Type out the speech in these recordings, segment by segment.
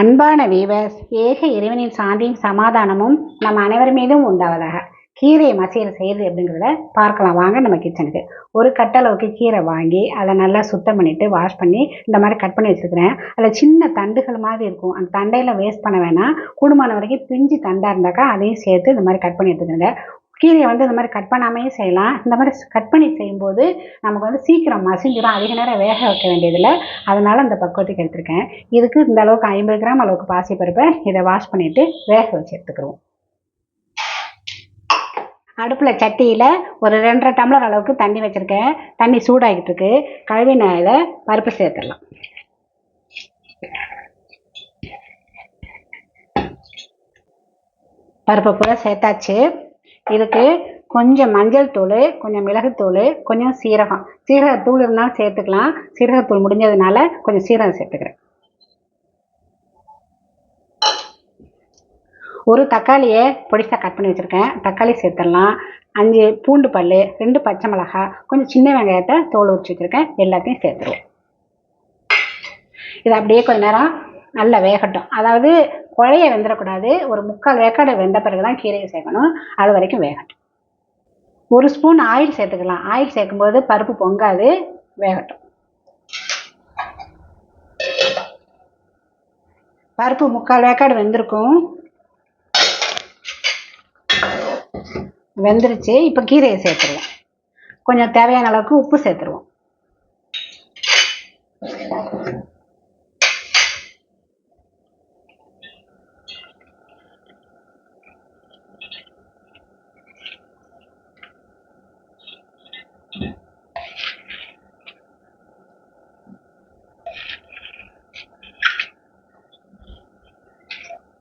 அன்பான வீவர்ஸ் ஏக இறைவனின் சாந்தியும் சமாதானமும் நம்ம அனைவர் மீதும் உண்டாவதாக. கீரையை மசியல் செய்யுது அப்படிங்கிறத பார்க்கலாம். வாங்க நம்ம கிச்சனுக்கு. ஒரு கட்டளவுக்கு கீரை வாங்கி அதை நல்லா சுத்தம் பண்ணிவிட்டு வாஷ் பண்ணி இந்த மாதிரி கட் பண்ணி வச்சுருக்கிறேன் அதில் சின்ன தண்டுகள் மாதிரி இருக்கும். அந்த தண்டையில் வேஸ்ட் பண்ண வேணாம். கூடுமான வரைக்கும் பிஞ்சு தண்டாக இருந்தாக்கா அதையும் சேர்த்து இந்த மாதிரி கட் பண்ணி எடுத்துக்கிறேங்க. கீரையை வந்து இந்த மாதிரி கட் பண்ணாமையே செய்யலாம். இந்த மாதிரி கட் பண்ணி செய்யும்போது நமக்கு வந்து சீக்கிரம் மசிஞ்சிடும் அதிக நேரம் வேக வைக்க வேண்டியதில்லை. அதனால் இந்த பக்குவத்துக்கு எடுத்திருக்கேன். இதுக்கு இந்த அளவுக்கு ஐம்பது கிராம் அளவுக்கு பாசிப்பருப்பை இதை வாஷ் பண்ணிவிட்டு வேக வச்சு எடுத்துக்கிறோம் அடுப்பில் சட்டியில் ஒரு ரெண்டரை டம்ளர் அளவுக்கு தண்ணி வச்சுருக்கேன். தண்ணி சூடாகிட்டு இருக்கு. கழுவின இதை பருப்பு சேர்த்துடலாம். பருப்பை பூரா சேர்த்தாச்சு. இதுக்கு கொஞ்சம் மஞ்சள் தூள் கொஞ்சம் மிளகுத்தூள் கொஞ்சம் சீரகம். சீரகத்தூள் இருந்தாலும் சேர்த்துக்கலாம். சீரகத்தூள் முடிஞ்சதுனால கொஞ்சம் சீரகம் சேர்த்துக்கிறேன். ஒரு தக்காளியை பொடிசாக கட் பண்ணி வச்சுருக்கேன். தக்காளி சேர்த்துடலாம். அஞ்சு பூண்டு பல் ரெண்டு பச்சை மிளகா கொஞ்சம் சின்ன வெங்காயத்தை தோல் உரிச்சு வச்சுருக்கேன். எல்லாத்தையும் சேர்த்துருவோம். இது அப்படியே கொஞ்ச நேரம் நல்லா வேகட்டும். அதாவது குழைய வெந்துடக்கூடாது ஒரு முக்கால் வேக்காடு வெந்த பிறகு தான் கீரையை சேர்க்கணும். அது வரைக்கும் வேகட்டும். ஒரு ஸ்பூன் ஆயில் சேர்த்துக்கலாம். ஆயில் சேர்க்கும்போது பருப்பு பொங்காது வேகட்டும். பருப்பு முக்கால் வேக்காடு வெந்திருக்கும். வெந்துருச்சு. இப்போ கீரையை சேர்த்துருவோம். கொஞ்சம் தேவையான அளவுக்கு உப்பு சேர்த்துருவோம்.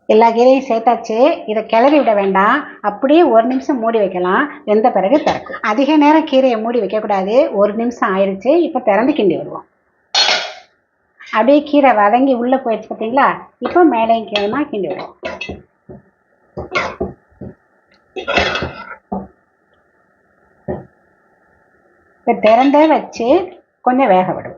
எல்லா கீரையும் சேர்த்தாச்சு. இதை கிளறி விட வேண்டாம். அப்படியே ஒரு நிமிஷம் மூடி வைக்கலாம். வெந்த பிறகு திறக்கும். அதிக நேரம் கீரையை மூடி வைக்கக்கூடாது ஒரு நிமிஷம் ஆயிடுச்சு இப்போ திறந்து கிண்டி விடுவோம். அப்படியே கீரை வதங்கி உள்ளே போயிடுச்சு பார்த்தீங்களா? இப்போ மேலேயும் கீழமா கிண்டி விடுவோம். இப்போ திறந்தே வச்சு கொஞ்சம் வேக விடும்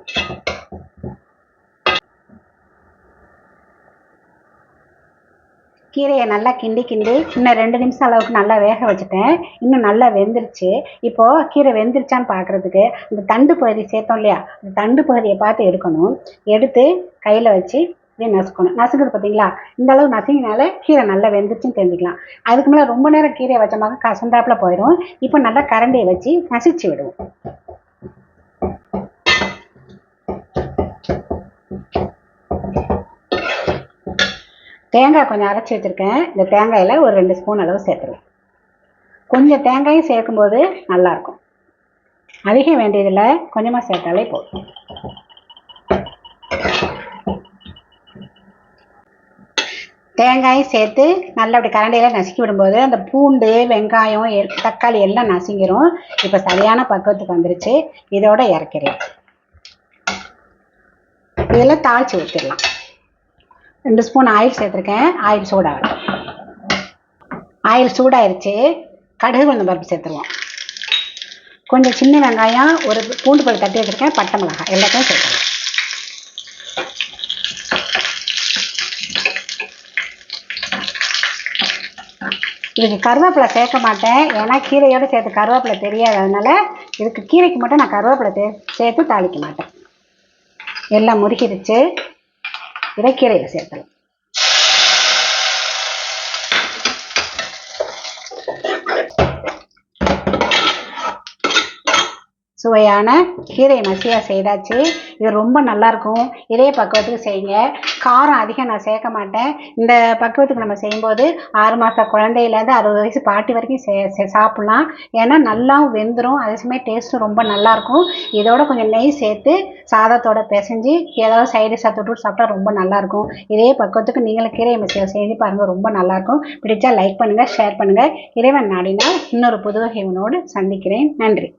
கீரையை நல்லா கிண்டி கிண்டி இன்னும் ரெண்டு நிமிஷம் அளவுக்கு நல்லா வேக வச்சுட்டேன். இன்னும் நல்லா வெந்துருச்சு. இப்போது கீரை வெந்துருச்சான்னு பார்க்குறதுக்கு இந்த தண்டு பகுதி சேர்த்தோம் இல்லையா? அந்த தண்டு பகுதியை பார்த்து எடுக்கணும். எடுத்து கையில் வச்சு அப்படியே நசுக்கணும். நசுக்குது பார்த்தீங்களா? இந்த அளவு நசுங்கினால கீரை நல்லா வெந்துருச்சுன்னு தெரிஞ்சுக்கலாம். அதுக்கு மேலே ரொம்ப நேரம் கீரையை வச்சமாக கசந்தாப்பில் போயிடும் இப்போ நல்லா கரண்டியை வச்சு நசிச்சு விடுவோம். தேங்காய் கொஞ்சம் அரைச்சி வச்சுருக்கேன். இந்த தேங்காயில் ஒரு ரெண்டு ஸ்பூன் அளவு சேர்த்துருவேன் கொஞ்சம் தேங்காயும் சேர்க்கும்போது நல்லாயிருக்கும் அதிகம் வேண்டியதில்லை. கொஞ்சமாக சேர்த்தாலே போதும். தேங்காயும் சேர்த்து நல்லா அப்படி கரண்டியில் நசுக்கி விடும்போது அந்த பூண்டு வெங்காயம் தக்காளி எல்லாம் நசுங்கிரும். இப்போ சரியான பக்குவத்துக்கு வந்துருச்சு. இதோட இறக்கிறேன். இதெல்லாம் தாளித்து ஊற்றிடலாம் ரெண்டு ஸ்பூன் ஆயில் சேர்த்துருக்கேன். ஆயில் சூடாகும் ஆயில் சூடாயிருச்சு. கடுகு கொஞ்சம் பருப்பு சேர்த்துருவோம். கொஞ்சம் சின்ன வெங்காயம் ஒரு பூண்டு பல் தட்டி வச்சுருக்கேன். பட்டை மிளகாய் எல்லாத்தையும் சேர்த்துருவோம் இதுக்கு கருவேப்பிலை சேர்க்க மாட்டேன். ஏன்னா கீரையோடு சேர்த்து கருவேப்பிலை தெரியாது. அதனால் இதுக்கு கீரைக்கு மட்டும் நான் கருவேப்பிலை சேர்த்து தாளிக்க மாட்டேன். எல்லாம் முறுக்கிடுச்சு. இதை கீரையில் சேர்க்கலாம் சுவையான கீரை மசியாக செய்தாச்சு. இது ரொம்ப நல்லாயிருக்கும் இதே பக்குவத்துக்கு செய்யுங்க. காரம் அதிகம் நான் சேர்க்க மாட்டேன். இந்த பக்குவத்துக்கு நம்ம செய்யும்போது ஆறு மாத குழந்தையிலேருந்து அறுபது வயசு பாட்டி வரைக்கும் சே சாப்பிட்லாம். ஏன்னா நல்லாவும் வெந்துடும் அதே சமயம் டேஸ்ட்டும் ரொம்ப நல்லாயிருக்கும் இதோட கொஞ்சம் நெய் சேர்த்து சாதத்தோட பிசைஞ்சு ஏதாவது சைடு சாப்பிட்டு சாப்பிட்டா ரொம்ப நல்லாயிருக்கும் இதே பக்குவத்துக்கு நீங்களும் கீரை மசியாக செஞ்சு பாருங்கள் ரொம்ப நல்லாயிருக்கும் பிடிச்சா லைக் பண்ணுங்கள் ஷேர் பண்ணுங்கள் இறைவன் நாடினால் இன்னொரு புதுவகை உணவோடு சந்திக்கிறேன். நன்றி.